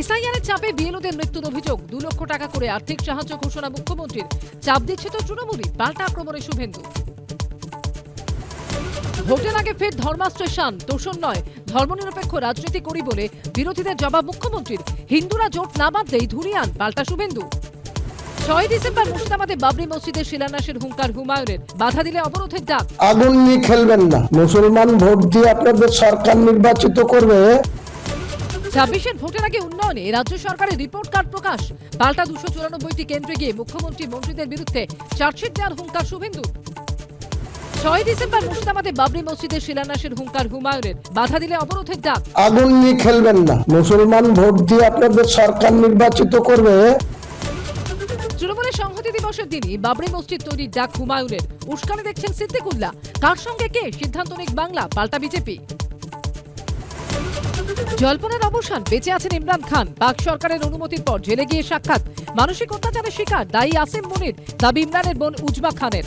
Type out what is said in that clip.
SIR এর চাপে বিএলওদের মৃত্যুর অভিযোগ। দু লক্ষ টাকা করে আর্থিক সাহায্য ঘোষণা মুখ্যমন্ত্রীর। চাপ দিচ্ছে তো তৃণমূলই পাল্টা আক্রমণে শুভেন্দু। ভোটের আগে ফের ধর্মাস্ত্র শান। তোষণ নয়। ধর্মনিরপেক্ষ রাজনীতি করি বলে বিরোধীদের জবাব মুখ্যমন্ত্রীর। হিন্দুরা জোট না বাঁধলেই ধুরিয়ান পাল্টা শুভেন্দু। ছয় ডিসেম্বর মুর্শিদাবাদে বাবরি মসজিদের শিলান্যাসের হুঙ্কার হুমায়ুনের। বাধা দিলে অবরোধের ডাক। আগুন নিয়ে খেলবেন না। মুসলমান ভোট দিয়ে আপনাদের সরকার নির্বাচিত করবে। ছাব্বিশের ভোটের আগে উন্নয়নে রাজ্য সরকারের রিপোর্ট কার্ড প্রকাশ। পাল্টা দুশো চুরানব্বইটি কেন্দ্রে গিয়ে মুখ্যমন্ত্রী মন্ত্রীদের বিরুদ্ধে চার্জশিট দেওয়ার হুঙ্কার শুভেন্দু। ছয় ডিসেম্বর মুর্শিদাবাদে বাবরি মসজিদের শিলান্যাসের হুঙ্কার হুমায়ুনের। বাধা দিলে অবরোধের ডাক। আগুন নিয়ে খেলবেন না। মুসলমান ভোট দিয়ে আপনাদের সরকার নির্বাচিত করবে। তৃণমূলের সংহতি দিবসের দিনই বাবরি মসজিদ তৈরির ডাক হুমায়ুনের। উস্কানি দেখছেন সিদ্দিকুল্লাহ। কার সঙ্গে কে? সিদ্ধান্ত নিক বাংলা পাল্টা বিজেপি। জল্পনার অবসান, বেঁচে আছেন ইমরান খান। পাক সরকারের অনুমতির পর জেলে গিয়ে সাক্ষাৎ। মানসিক অত্যাচারের শিকার দায়ী আসেম মনির, দাবি ইমরানের বোন উজমা খানের।